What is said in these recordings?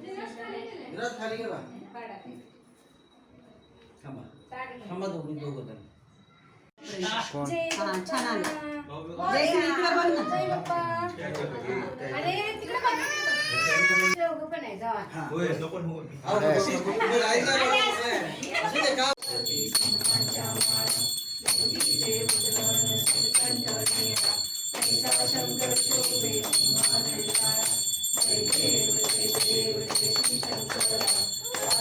विराज खाली गेला थांबा थांबा दोघी दोघं जण हा, छान आलं. जय श्री इकडे बघ ना. जय बाप्पा. अरे तिकडे बघ ना. चौघं पण आहे जावा. अहो, नको, नको. उभं राहायचं. असू दे का?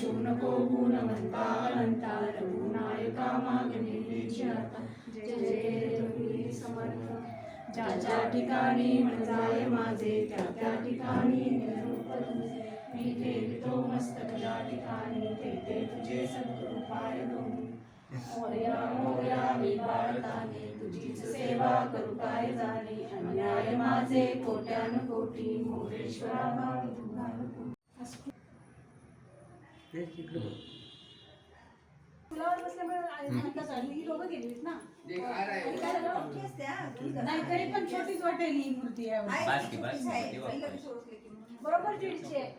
उपेक्षू नको गुणवंता अनंता रघुनायका मागणी जय जय रघुवीर समर्थ ज्या ज्या ठिकाणी म्हणजाय माझे त्या त्या ठिकाणी मी ठेवितो मस्तक ज्या ठिकाणी ते ते तुझे सद्गुरुपाय दोन्ही मी बाळताने तुझीच सेवा करू काय जाणे? अन्याय माझे कोट्यान कोटी मोरेश्वरा भाव तुझा ते तिकडे बघ. फुलावर बसल्यामुळे आ- आता झाली ही दोघं गेलीत ना आणि काय झालं? नाही तरी पण छोटीच वाटेल ही मूर्ती यावेळी. बरोबर दीडशे आहे.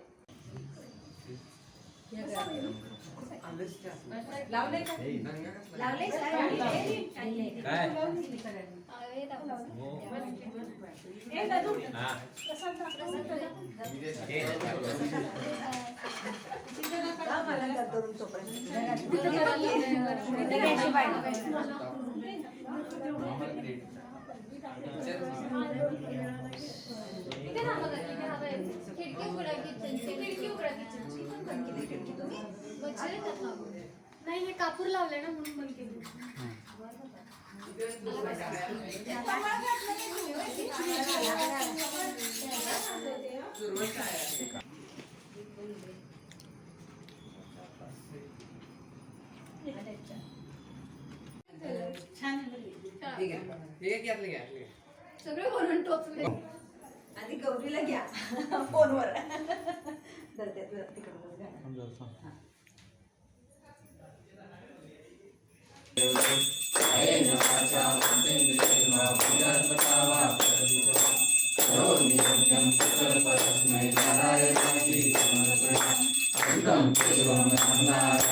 लावलंय का? ए, दादू, प्रसाद दाखव. पाहिजे. इथे खिडकी उघडा किचनची नाही हे कापूर लावलंय ना म्हणून बंद केली छान ठीक आहे ठीक आहे की आतले घ्या आतले घ्या सगळे वरून टोचले. आधी गौरीला घ्या. फोनवर. जर त्यातलं तिकडून घ्या Thank you.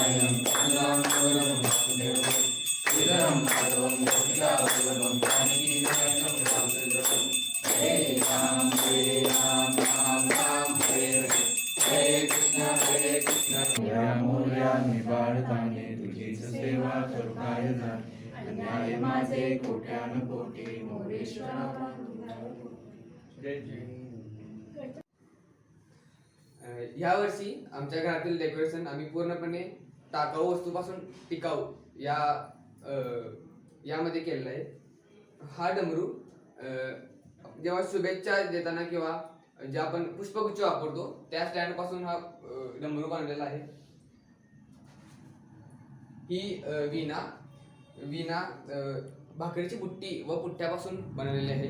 माझे कोट्यान कोटी मोरेश्वरा ह्या वर्षी आमच्या घरातील डेकोरेशन आम्ही पूर्णपणे टाकाऊ वस्तूपासून टिकाऊ या यामध्ये केलेलं आहे. हा डमरू जेव्हा शुभेच्छा देताना किंवा जे आपण पुष्पगुच्छ वापरतो त्या स्टँडपासून हा डमरू बांधलेला आहे. ही वीणा विना भाकरीची बुट्टी व पुट्ट्यापासून बनवलेले आहे.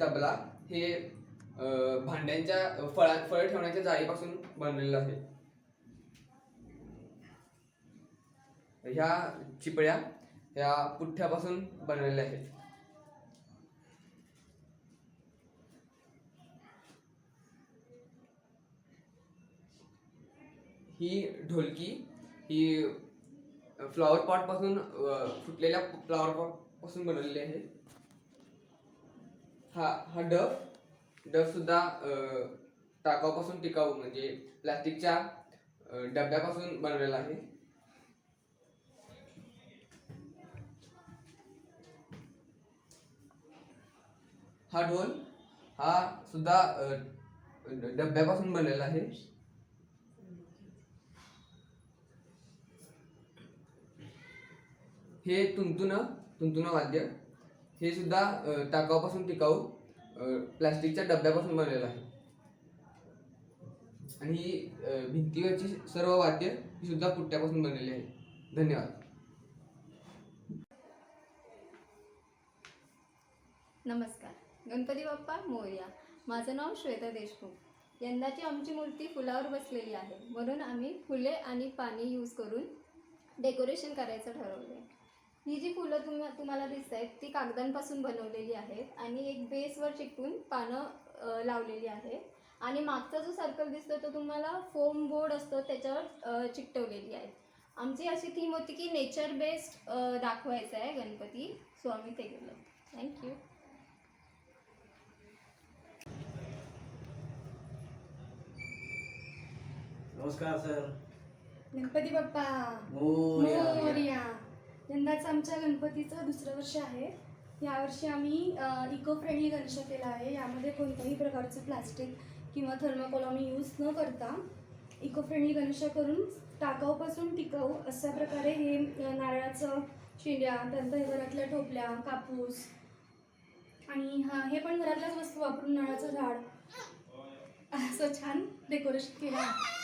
तबला हे भांड्यांच्या फळा फळ ठेवण्याच्या जाळीपासून बनलेलं आहे. ह्या चिपळ्या ह्या पुठ्ठ्यापासून बनवलेल्या आहेत. ही ढोलकी ही फ्लॉवर पॉटपासून फुटलेल्या फ्लॉवर पॉटपासून बनवलेली आहे. हा हा डब डब सुद्धा टाकाऊपासून टिकाऊ म्हणजे प्लास्टिकच्या डब्यापासून बनवलेला आहे. हा ढोल हा सुद्धा डब्यापासून बनलेला आहे. हे तुंतुन तुंतुन वाद्य. हे सुद्धा टाकावपासून टाकाऊपासून टिकाऊ प्लास्टिकच्या डब्यापासून बनलेलं आहे. आणि ही भिंतीवरची सर्व वाद्य ही सुद्धा पुट्ट्यापासून बनलेली आहे. धन्यवाद. नमस्कार. गणपती बाप्पा मोर्या. माझं नाव श्वेता देशमुख. यंदाची आमची मूर्ती फुलावर बसलेली आहे. म्हणून आम्ही फुले आणि पाणी यूज करून डेकोरेशन करायचं ठरवलं आहे ही जी फुलं तुम्ही तुम्हाला दिसत आहेत ती कागदांपासून बनवलेली आहेत आणि एक बेसवर चिकटून पानं लावलेली आहेत. आणि मागचा जो सर्कल दिसतो तो तुम्हाला फोम बोर्ड असतो त्याच्यावर चिकटवलेली आहे आमची अशी थीम होती की नेचर बेस्ड दाखवायचं आहे गणपती. सो आम्ही ते केलं. थँक्यू नमस्कार सर गणपती बाप्पा. मोरया. यंदाचं आमच्या गणपतीचं दुसरं वर्ष आहे. यावर्षी आम्ही इको फ्रेंडली गणेश केला आहे. यामध्ये कोणत्याही प्रकारचं प्लास्टिक किंवा थर्माकोल आम्ही यूज न करता इको फ्रेंडली गणेश करून टाकाऊपासून टिकाऊ अशा प्रकारे हे नारळाचं शेंड्या त्यानंतर घरातल्या टोपल्या कापूस आणि हा हे पण घरातल्याच वस्तू वापरून नारळाचं झाड. असं छान डेकोरेशन केलं आहे.